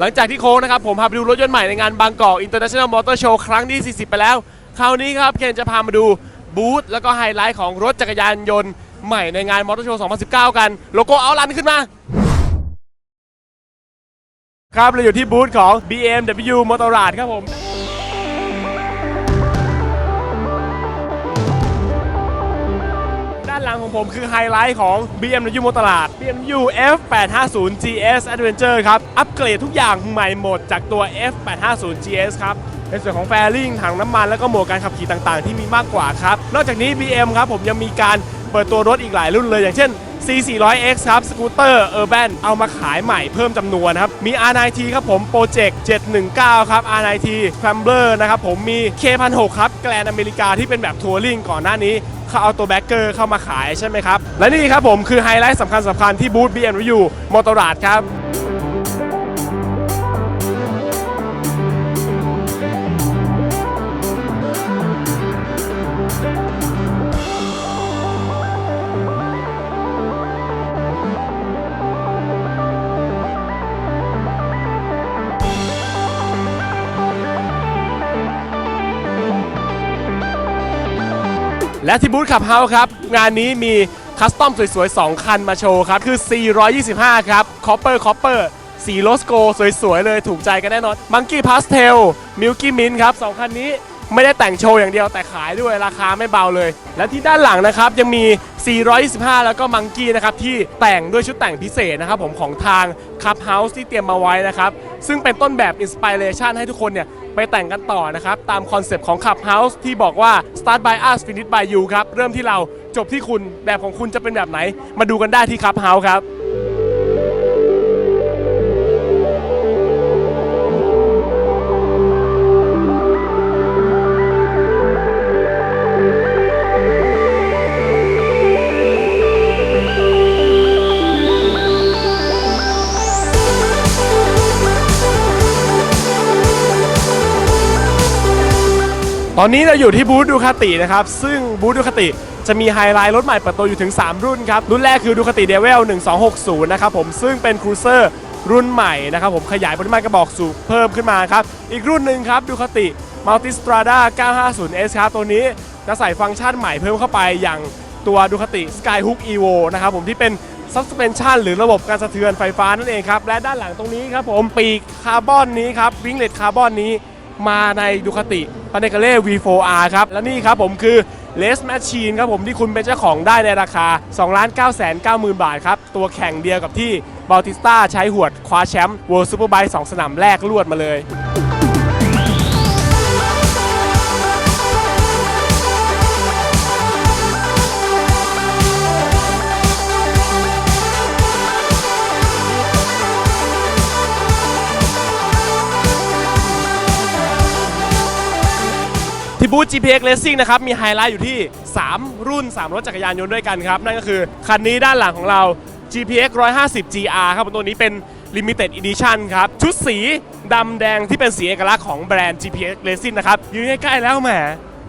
หลังจากที่โค้งนะครับผมพาไปดูรถยนต์ใหม่ในงานบางกอกอินเตอร์เนชั่นแนลมอเตอร์โชว์ครั้งที่ 40 ไปแล้ว คราวนี้ครับเคนจะพามาดูบูธแล้วก็ไฮไลท์ของรถจักรยานยนต์ใหม่ในงานมอเตอร์โชว์ 2019 กันโลโก้เอาลันขึ้นมา ครับเราอยู่ที่บูธของ BMW Motorrad ครับผมด้านหลัง ของผมคือไฮไลท์ของ BMW Motorrad BMW F850 GS Adventure ครับ อัปเกรดทุกอย่างใหม่หมดจากตัว F850 GS ครับในส่วนของแฟริงถังน้ำมัน แล้วก็โหมดการขับขี่ต่างๆ ที่มีมากกว่าครับ นอกจากนี้ BM ครับผมยังมีการเปิดตัวรถอีกหลายรุ่นเลย อย่างเช่น C400X ครับ สกูตเตอร์ Urban เอามาขายใหม่เพิ่มจำนวนครับ มี R9T ครับผม Project 719 ครับ R9T Scrambler นะครับผมมี K1006 ครับ แกลนอเมริกาที่เป็นแบบทัวริงก่อนหน้านี้ เขาเอาตัวแบ็กเกอร์เข้ามาขายใช่ไหมครับ และนี่ครับผมคือไฮไลท์สำคัญสำคัญที่บูธ BMW มอเตอร์ราดครับ และที่บูธขับเฮาครับ งานนี้มีคัสตอมสวยๆ 2 คันมาโชว์ครับ คือ 425 ครับ Copper Copper สีโลสโกสวยๆ เลยถูกใจกันแน่นอน Monkey Pastel Milky Mint ครับ2คันนี้ไม่ได้แต่งโชว์อย่างเดียวแต่ขายด้วยราคาไม่เบาเลย และที่ด้านหลังนะครับ ยังมี 425 แล้วก็ Monkey นะครับ ที่แต่งด้วยชุดแต่งพิเศษนะครับผมของทาง Clubhouse ที่เตรียมมาไว้นะครับ ซึ่งเป็นต้นแบบอินสปิเรชันให้ทุกคนเนี่ย ไปแต่งกันต่อนะครับ ตามคอนเซปต์ของ Clubhouse ที่บอกว่า start by us finish by you ครับ เริ่มที่เราจบที่คุณแบบของคุณจะเป็นแบบไหน มาดูกันได้ที่ Clubhouse ครับ ตอนนี้เราอยู่ที่บูธดูคาตินะครับ ซึ่งบูธดูคาติจะมีไฮไลท์รถใหม่เปิดตัวอยู่ถึง 3 รุ่นครับ รุ่นแรกคือดูคาติเดวิล1260 นะครับผมซึ่งเป็นครูเซอร์รุ่นใหม่นะครับผมขยายปริมาณกระบอกสูบเพิ่มขึ้นมาครับ อีกรุ่นหนึ่งครับดูคาติมัลติสตราด้า 950S ครับตัวนี้จะใส่ฟังก์ชันใหม่เพิ่มเข้าไปอย่างตัวดูคาติ Skyhook Evo นะครับผมที่เป็น suspension หรือระบบการสะเทือนไฟฟ้านั่นเองครับ และด้านหลังตรงนี้ครับผมปีกคาร์บอนนี้ครับวิงเลตคาร์บอนนี้ มาในดูคาติปาเนกาเล่ V4R ครับ และนี่ครับผมคือเลสแมชชีนครับผมที่คุณเป็นเจ้าของได้ในราคา 2 9 9 0 0 0 บาทครับ ตัวแข่งเดียวกับที่บอลติสตาใช้หวดคว้าแชมป์ World Superbike 2สนามแรกลวดมาเลย ที่บูธ GPX Racing นะครับ มีไฮไลท์อยู่ที่ 3 รุ่น 3 รถจักรยานยนต์ด้วยกันครับ นั่นก็คือ คันนี้ด้านหลังของเรา GPX 150 GR ครับตัวนี้เป็น Limited Edition ครับ ชุดสีดำแดงที่เป็นสีเอกลักษณ์ของแบรนด์ GPX Racing นะครับยืนใกล้ๆแล้วแหม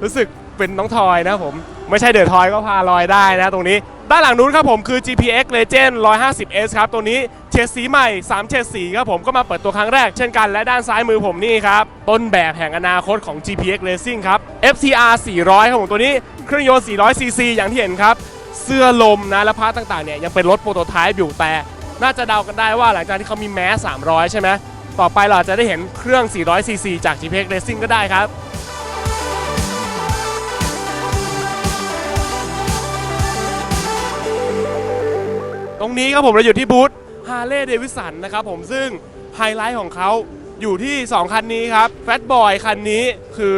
รู้สึกเป็นน้องทอยนะผม ไม่ใช่เดือะทอยก็พาลอยได้นะตรงนี้ ด้านหลังนู้นครับผมคือ GPX Legend 150S ครับ ตัวนี้เฉดสีใหม่ 3 เฉดสีครับผมก็มาเปิดตัวครั้งแรกเช่นกันและด้านซ้ายมือผมนี่ครับ ต้นแบบแห่งอนาคตของ GPX Racing ครับ FTR 400 ครับผมตัวนี้เครื่องยนต์ 400cc อย่างที่เห็นครับ เสื้อลมนะและพาร์ทต่างๆเนี่ยยังเป็นรถโปรโตไทป์อยู่แต่ น่าจะเดากันได้ว่าหลังจากที่เขามีแมส300 ใช่ไหมต่อไปเราจจะได้เห็นเครื่อง 400cc จาก GPX Racing ก็ได้ครับ ตรงนี้ครับผมเราอยู่ที่บูธฮาร์เลย์เดวิสันนะครับผมซึ่งไฮไลท์ของเขาอยู่ที่ 2 คันนี้ครับแฟตบอยคันนี้คือ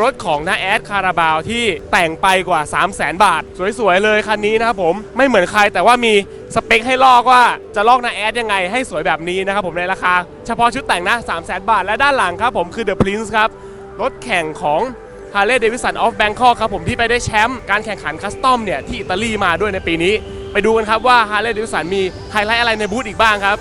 รถของน้าแอดคาราบาวที่แต่งไปกว่า 3 0 0แสนบาท สวยๆเลยคันนี้นะครับผมไม่เหมือนใครแต่ว่ามีสเปคให้ลอกว่าจะลอกน้าแอดยังไงให้สวยแบบนี้นะครับผมในราคา เฉพาะชุดแต่งนะ3 0 0แสนบาท และด้านหลังครับผมคือ The Prince ครับ รถแข่งของฮาร์เลย์เดวิสันออฟแบงคอกครับผมที่ไปได้แชมป์การแข่งขันคัสตอมเนี่ยที่อิตาลีมาด้วยในปีนี้ ไปดูกันครับว่าฮาร์เลย์ดิวสันมีไฮไลท์อะไรในบูธอีกบ้างครับ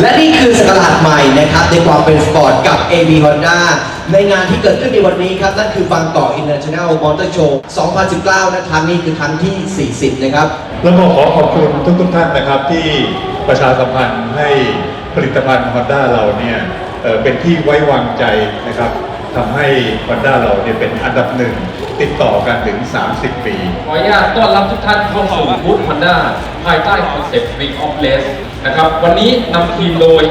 และนี่คือสกราดใหม่นะครับในความเป็นสปอร์ตกับ AB Honda ในงานที่เกิดขึ้นในวันนี้ครับ นั่นคือบางกอก International Motor Show 2019 นะครั้งนี้คือครั้งที่ 40 นะครับ แล้วก็ขอขอบคุณทุกทุกๆท่านนะครับที่ประชาสัมพันธ์ให้ผลิตภัณฑ์ Honda เราเนี่ยเอ่อเป็นที่ไว้วางใจนะครับ ทำให้ Honda เราเนี่ยเป็นอันดับหนึ่งติดต่อกันถึง 30 ปี ขออนุญาตต้อนรับทุกท่านเข้าสู่บูธ Honda ภายใต้คอนเซ็ปต์ Ring of Race นะครับวันนี้นำทีมโดย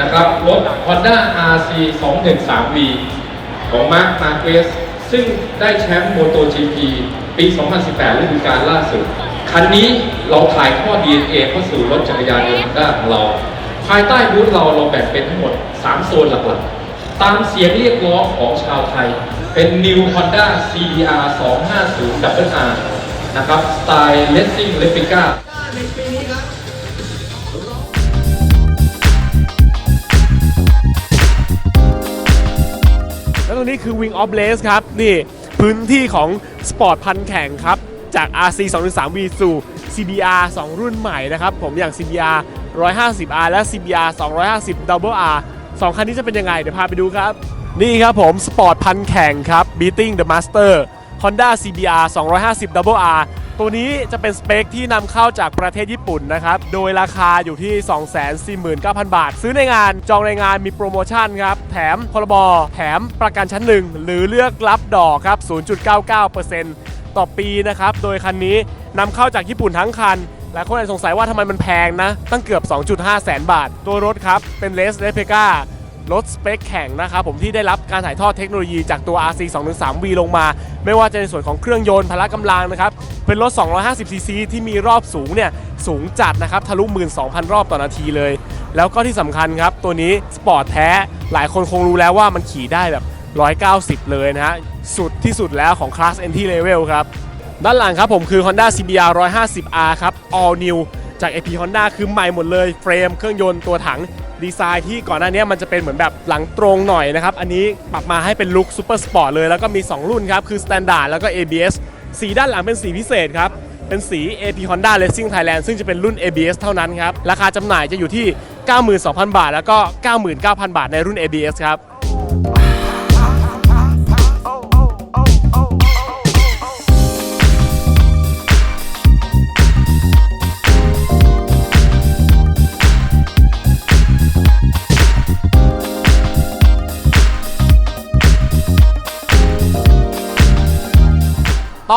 นะครับรถ Honda RC 213V ของ Mark Marquez ซึ่งได้แชมป์ MotoGP ปี 2018ฤดูกาลล่าสุด คันนี้เราถ่ายทอด DNA เข้าสู่รถจักรยานยนต์ Honda ของเรา ภายใต้บูธเราเราแบ่งเป็นทั้งหมด 3 โซนหลักๆ ตามเสียงเรียกร้องของชาวไทย เป็น New Honda CBR 250 Double R นะครับ สไตล์ Racing Replica แล้วตรงนี้คือ Wing of Race ครับ นี่พื้นที่ของสปอร์ตพันแข่งครับ จาก RC 2 3 V สู่ CBR 2 รุ่นใหม่นะครับ ผมอย่าง CBR 150R และ CBR 250 r สองคันนี้จะเป็นยังไง เดี๋ยวพาไปดูครับ นี่ครับผมสปอร์ตพันแข่งครับ Beating the Master Honda CBR 250 Double R ตัวนี้จะเป็นสเปคที่นำเข้าจากประเทศญี่ปุ่นนะครับ โดยราคาอยู่ที่ 249,000 บาท ซื้อในงานจองในงานมีโปรโมชั่นครับ แถมพรบแถมประกันชั้นหนึ่งหรือเลือกรับดอกครับ 0.99%ต่อปีนะครับ โดยคันนี้นำเข้าจากญี่ปุ่นทั้งคัน หลายคนอาจสงสัยว่าทำไมมันแพงนะ ตั้งเกือบ 2.5 แสนบาท ตัวรถครับ เป็นเลสเ p เพก a รถสเปคแข่งนะครับผมที่ได้รับการถ่ายทอดเทคโนโลยีจากตัว RC 213V ลงมา ไม่ว่าจะในส่วนของเครื่องยนต์พละกำลังนะครับ เป็นรถ 250cc ที่มีรอบสูงเนี่ย สูงจัดนะครับ ทะลุ 12,000 รอบต่อนาทีเลย แล้วก็ที่สำคัญครับ ตัวนี้สปอร์ตแท้ หลายคนคงรู้แล้วว่ามันขี่ได้แบบ 190 เลยนะฮะ สุดที่สุดแล้วของคลาส Entry Level ครับ ด้านหลังครับผมคือ Honda CBR 150R ครับ All New จาก AP Honda คือใหม่หมดเลย เฟรมเครื่องยนต์ตัวถังดีไซน์ที่ก่อนหน้านี้มันจะเป็นเหมือนแบบหลังตรงหน่อยนะครับ อันนี้ปรับมาให้เป็นลุคซูเปอร์สปอร์ตเลย แล้วก็มี 2 รุ่นครับ คือ Standard แล้วก็ ABS สีด้านหลังเป็นสีพิเศษครับ เป็นสี AP Honda Racing Thailand ซึ่งจะเป็นรุ่น ABS เท่านั้นครับ ราคาจำหน่ายจะอยู่ที่ 92,000 บาท แล้วก็ 99,000 บาทในรุ่น ABS ครับ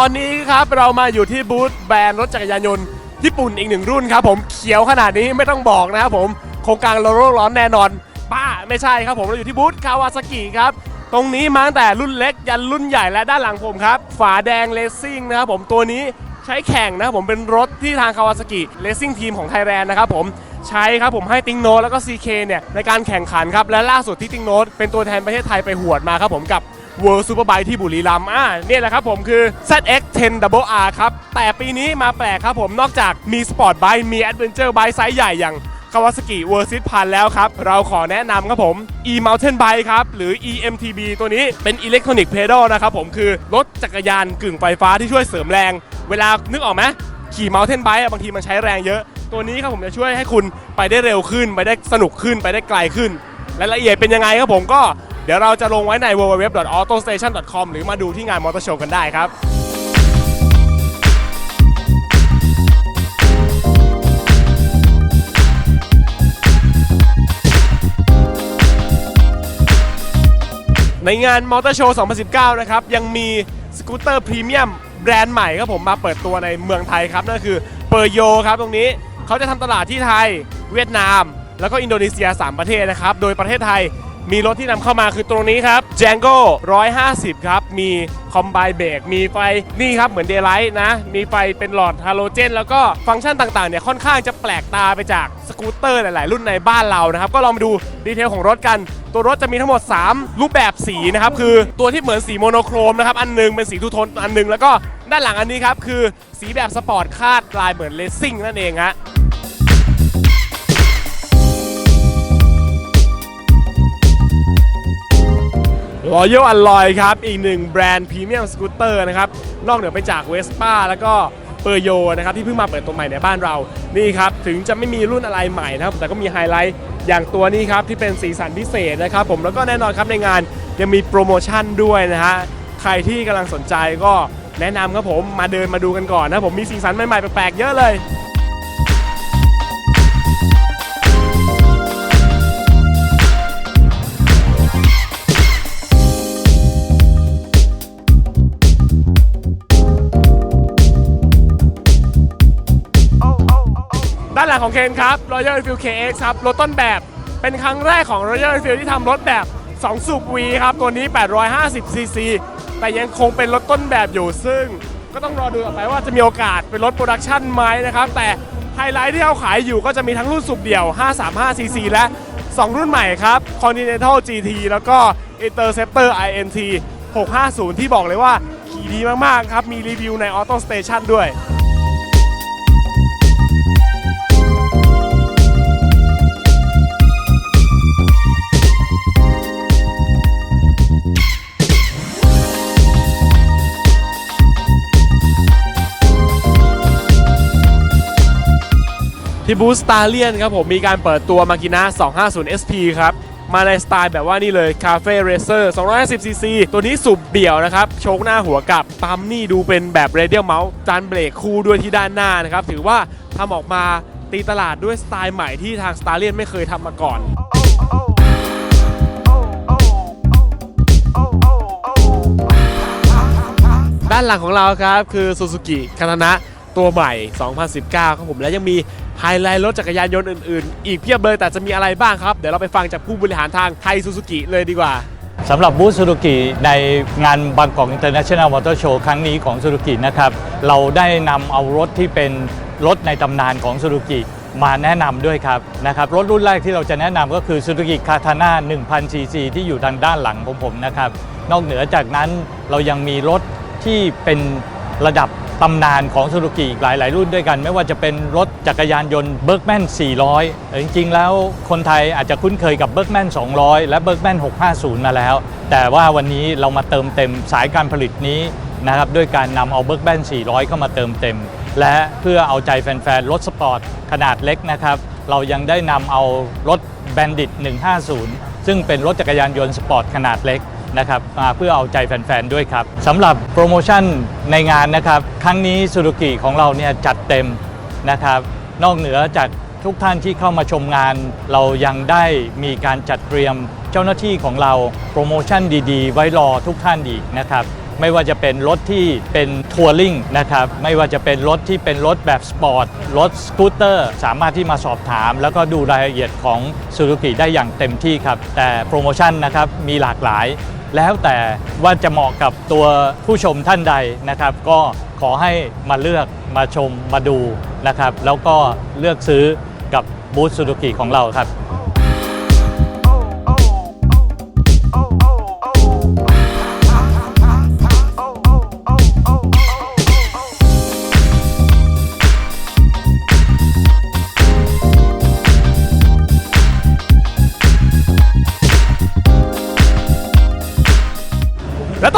อนนี้ครับเรามาอยู่ที่บูธแบรนด์รถจักรยานยนต์ญี่ปุ่นอีกหนึ่งรุ่นครับผมเขียวขนาดนี้ไม่ต้องบอกนะครับผมโครงการโลโลร้อนแน่นอนป้าไม่ใช่ครับผมเราอยู่ที่บูธคาวาซากิครับตรงนี้มาตั้งแต่รุ่นเล็กยันรุ่นใหญ่และด้านหลังผมครับฝาแดงเลสซิ่งนะครับผมตัวนี้ใช้แข่งนะครับผมเป็นรถที่ทางคาวาซากิเลสซิ่งทีมของไทยแลนด์นะครับผมใช้ครับผมให้ติงโนแล้วก็ CK เนี่ยในการแข่งขันครับและล่าสุดที่ติงโนเป็นตัวแทนประเทศไทยไปหวดมาครับผมกับ World Superbike ที่บุรีรัมย์อ่าเนี่ยแหละครับผมคือ ZX 10 Double R ครับ แต่ปีนี้มาแปลกครับผมนอกจากมีสปอร์ตไบค์มีแอดเวนเจอร์ไบค์ไซส์ใหญ่อย่าง Kawasaki Versys พันแล้วครับ เราขอแนะนำครับผม e Mountain Bike ครับ หรือ EMTB ตัวนี้เป็น Electronic Pedal นะครับผมคือรถจักรยานกึ่งไฟฟ้าที่ช่วยเสริมแรง เวลานึกออกไหมขี่ Mountain Bike อะบางทีมันใช้แรงเยอะ ตัวนี้ครับผมจะช่วยให้คุณไปได้เร็วขึ้น ไปได้สนุกขึ้นไปได้ไกลขึ้นรายละเอียดเป็นยังไงครับผมก็ เดี๋ยวเราจะลงไว้ใน www.autostation.com หรือมาดูที่งานมอเตอร์โชว์กันได้ครับในงานมอเตอร์โชว์ 2019 นะครับ ยังมีสกูตเตอร์พรีเมียมแบรนด์ใหม่ครับผมมาเปิดตัวในเมืองไทยครับ นั่นคือเปอร์โยครับตรงนี้เขาจะทำตลาดที่ไทย เวียดนาม แล้วก็อินโดนีเซีย 3 ประเทศนะครับ โดยประเทศไทย มีรถที่นำเข้ามาคือตรงนี้ครับ Django 150 ครับ มีคอมไบเบรกมีไฟนี่ครับเหมือนเดย์ไลท์นะ มีไฟเป็นหลอดฮาโลเจน แล้วก็ฟังก์ชันต่างๆเนี่ยค่อนข้างจะแปลกตาไปจากสกูตเตอร์หลาย ๆ รุ่นในบ้านเรานะครับ ก็ลองมาดูดีเทลของรถกัน ตัวรถจะมีทั้งหมด 3 รูปแบบสีนะครับ คือตัวที่เหมือนสีโมโนโครมนะครับอันหนึงเป็นสีทูโทนอันหนึงแล้วก็ด้านหลังอันนี้ครับคือสีแบบสปอร์ตคาดลายเหมือนเลสซิ่งนั่นเองฮะ Royal Alloy ครับ อีกหนึ่งแบรนด์พรีเมียมสกูตเตอร์นะครับ นอกเหนือไปจาก Vespa แล้วก็เปอร์โยนะครับ ที่เพิ่งมาเปิดตัวใหม่ในบ้านเรา นี่ครับ ถึงจะไม่มีรุ่นอะไรใหม่นะครับ แต่ก็มีไฮไลท์อย่างตัวนี้ครับ ที่เป็นสีสันพิเศษนะครับผมแล้วก็แน่นอนครับในงานยังมีโปรโมชั่นด้วยนะฮะใครที่กำลังสนใจก็แนะนำครับผมมาเดินมาดูกันก่อนนะผมมีสีสันใหม่ๆแปลกๆเยอะเลยานหลังของเคนครับ Royal Enfield KX ครับ รถต้นแบบเป็นครั้งแรกของ Royal Enfield ที่ทำรถแบบ 2 สูบ V ครับ ตัวนี้ 850 cc แต่ยังคงเป็นรถต้นแบบอยู่ซึ่ง ก็ต้องรอดูต่อไปว่าจะมีโอกาสเป็นรถโปรดักชันไหมนะครับ แต่ไฮไลท์ที่เขาขายอยู่ก็จะมีทั้งรุ่นสูบเดี่ยว 535 cc และ 2 รุ่นใหม่ครับ Continental GT แล้วก็ Interceptor INT 650 ที่บอกเลยว่าขี่ดีมาก ๆ ครับ มีรีวิวใน Auto Station ด้วย ที่บูสตาเลียนครับผมมีการเปิดตัวมากินะ250 SP ครับ มาในสไตล์แบบว่านี่เลยคาเฟ่เรเซอร์250 cc ตัวนี้สุบเดี่ยวนะครับ โชคหน้าหัวกับปั๊มนี่ดูเป็นแบบเรเดียลเมาส์จานเบรกคู่ด้วยที่ด้านหน้านะครับ ถือว่าทำออกมาตีตลาดด้วยสไตล์ใหม่ที่ทางสตาเลียนไม่เคยทำมาก่อนด้านหลังของเราครับคือ Suzuki คา t านะ ตัวใหม่ 2019 ครับผมและยังมีไฮไลท์รถจักรยานยนต์อื่นๆ อีกเพียบเลยแต่จะมีอะไรบ้างครับ เดี๋ยวเราไปฟังจากผู้บริหารทางไทยซูซูกิเลยดีกว่าสำหรับบูธซูซูกิในงานบางกอกอินเตอร์เนชั่นแนลมอเตอร์โชว์ครั้งนี้ของซูซูกินะครับ เราได้นำเอารถที่เป็นรถในตำนานของซูซูกิมาแนะนำด้วยครับนะครับรถรุ่นแรกที่เราจะแนะนำก็คือซูซูกิคา t าน่า1000ซีซีที่อยู่ทางด้านหลังของผมนะครับ นอกเหนือจากนั้นเรายังมีรถที่เป็นระดับ ตำนานของซูซูกิอีกหลาย ๆ รุ่นด้วยกัน ไม่ว่าจะเป็นรถจักรยานยนต์เบิร์กแมน 400 จริง ๆ แล้วคนไทยอาจจะคุ้นเคยกับเบิร์กแมน 200 และเบิร์กแมน 650 มาแล้ว แต่ว่าวันนี้เรามาเติมเต็มสายการผลิตนี้นะครับด้วยการนำเอาเบิร์กแมน 400 เข้ามาเติมเต็ม และเพื่อเอาใจแฟน ๆ รถสปอร์ตขนาดเล็กนะครับเรายังได้นำเอารถ Bandit 150 ซึ่งเป็นรถจักรยานยนต์สปอร์ตขนาดเล็ก นะครับมาเพื่อเอาใจแฟนๆ ด้วยครับสำหรับโปรโมชั่นในงานนะครับ ครั้งนี้ซู u กิของเราเนี่ยจัดเต็มนะครับ นอกเหนือจากทุกท่านที่เข้ามาชมงาน เรายังได้มีการจัดเตรียมเจ้าหน้าที่ของเราโปรโมชั่นดีๆ ไว้รอทุกท่านอีกนะครับไม่ว่าจะเป็นรถที่เป็นทัวริงนะครับไม่ว่าจะเป็นรถที่เป็นรถแบบสปอร์ตรถสกูตเตอร์สามารถที่มาสอบถาม แล้วก็ดูรายละเอียดของซู u กิได้อย่างเต็มที่ครับ แต่โปรโมชั่นนะครับมีหลากหลาย แล้วแต่ว่าจะเหมาะกับตัวผู้ชมท่านใดนะครับ ก็ขอให้มาเลือกมาชมมาดูนะครับ แล้วก็เลือกซื้อกับบูธสุดุกิของเราครับ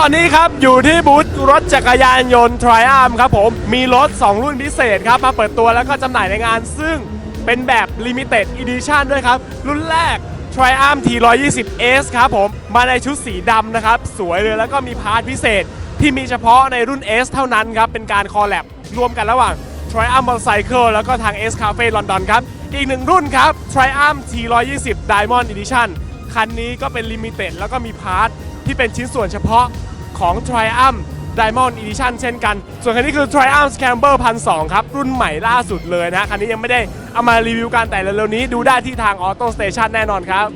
อนนี้ครับ อยู่ที่บูธรถจักรยานยนต์ Triumph ครับผม มีรถ 2 รุ่นพิเศษครับ มาเปิดตัวแล้วก็จำหน่ายในงาน ซึ่งเป็นแบบ Limited Edition ด้วยครับ รุ่นแรก Triumph T120S ครับผม มาในชุดสีดำนะครับ สวยเลยแล้วก็มีพาร์ทพิเศษ ที่มีเฉพาะในรุ่น S เท่านั้นครับ เป็นการคอลแลบรวมกันระหว่าง Triumph Motorcycle แล้วก็ทาง S Cafe London ครับ อีกหนึ่งรุ่นครับ Triumph T120 Diamond Edition คันนี้ก็เป็น Limited แล้วก็มีพาร์ทที่เป็นชิ้นส่วนเฉพาะ ของ Triumph Diamond Edition เช่นกัน ส่วนคันนี้คือ Triumph Scrambler 1002 ครับ รุ่นใหม่ล่าสุดเลยนะ คันนี้ยังไม่ได้เอามารีวิวกันแต่เร็วๆนี้ดูได้ที่ทาง Auto Station แน่นอนครับ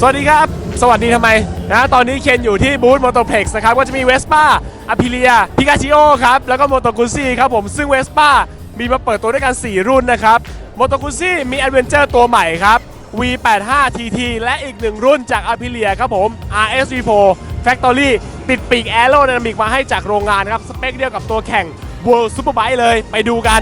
สวัสดีครับ สวัสดีทำไมนะตอนนี้เคนอยู่ที่บูธ Motoplex นะครับก็จะมี Vespa a p i l i a p i c a c i o ครับแล้วก็ Moto Guzzi ครับผมซึ่ง Vespa มีมาเปิดตัวด้วยกัน 4 รุ่นนะครับ Moto Guzzi มี Adventure ตัวใหม่ครับ V85 TT และอีกหนึ่งรุ่นจาก a p i l i a ครับผม RS V4 Factory ติดปีก Aerodynamic มาให้จากโรงงานครับ สเปคเดียวกับตัวแข่ง World Superbike เลยไปดูกัน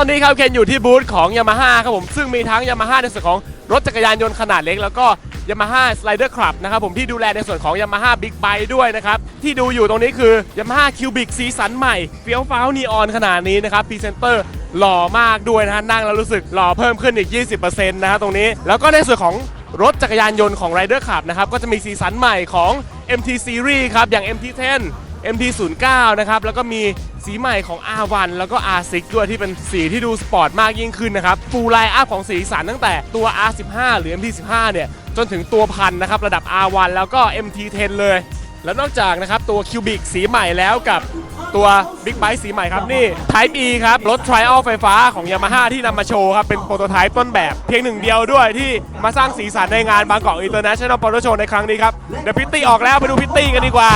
อนนี้ครับเคนอยู่ที่บูธของ Yamaha ครับผมซึ่งมีทั้ง Yamaha ในส่วนของรถจักรยานยนต์ขนาดเล็ก แล้วก็ Yamaha Slider Club นะครับผมที่ดูแลในส่วนของ Yamaha Big Bike ด้วยนะครับ ที่ดูอยู่ตรงนี้คือ Yamaha Cubic สีสันใหม่เฟี้ยวฟ้าวนีออนขนาดนี้นะครับพรีเซนเตอร์หล่อมากด้วยนะฮะนั่งแล้วรู้สึกหล่อเพิ่มขึ้นอีก 20%นะฮะตรงนี้ แล้วก็ในส่วนของรถจักรยานยนต์ของ Rider Club นะครับก็จะมีสีสันใหม่ของ MT Series ครับอย่าง MT10 MT09 นะครับแล้วก็มีสีใหม่ของ R1 แล้วก็ R6 ด้วยที่เป็นสีที่ดูสปอร์ตมากยิ่งขึ้นนะครับฟูลไลน์อัพของสีสันตั้งแต่ตัว R15 หรือ MT15 เนี่ยจนถึงตัวพันนะครับระดับ R1 แล้วก็ MT10 เลย แล้วนอกจากนะครับตัว Cubic สีใหม่แล้วกับตัว Big Bike สีใหม่ครับนี่ Type E ครับ รถ Trial ไฟฟ้าของ Yamaha ที่นำมาโชว์ครับ เป็นโปรโตไทป์ต้นแบบเพียงหนึ่งเดียวด้วยที่มาสร้างสีสันในงานบางกอก International Motor Show ในครั้งนี้ครับ เดี๋ยวพิตตี้ออกแล้วไปดูพิตตี้กันดีกว่า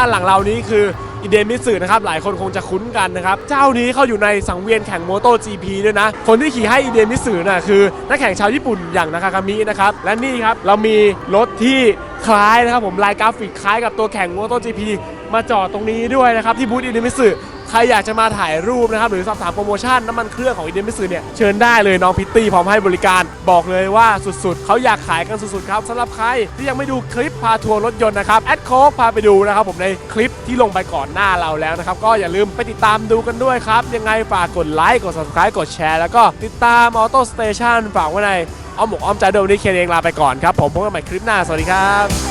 ด้านหลังเรานี้คืออิเดมิสึนะครับหลายคนคงจะคุ้นกันนะครับ เจ้านี้เขาอยู่ในสังเวียนแข่งโมโต GP ด้วยนะ คนที่ขี่ให้อิเดมิสึน่ะคือนักแข่งชาวญี่ปุ่นอย่างนากากามินะครับ และนี่ครับ เรามีรถที่คล้ายนะครับผมลายกราฟิกคล้ายกับตัวแข่งโมโต GP มาจอดตรงนี้ด้วยนะครับ ที่บูธอิเดมิสึ ใครอยากจะมาถ่ายรูปนะครับหรือสอบถามโปรโมชั่นน้ำมันเครื่องของอินเดียมิสึเนี่ยเชิญได้เลยน้องพิตตี้พร้อมให้บริการบอกเลยว่าสุดๆ เขาอยากขายกันสุดๆครับสำหรับใครที่ยังไม่ดูคลิปพาทัวร์รถยนต์นะครับแอดโค้กพาไปดูนะครับผมในคลิปที่ลงไปก่อนหน้าเราแล้วนะครับก็อย่าลืมไปติดตามดูกันด้วยครับยังไงฝากกดไลค์กด subscribe กดแชร์แล้วก็ติดตามออโต้สเตชันฝากไว้ในอ้อมอกอ้อมใจเดิมวันนี้เคนเองลาไปก่อนครับผมพบกันใหม่คลิปหน้าสวัสดีครับ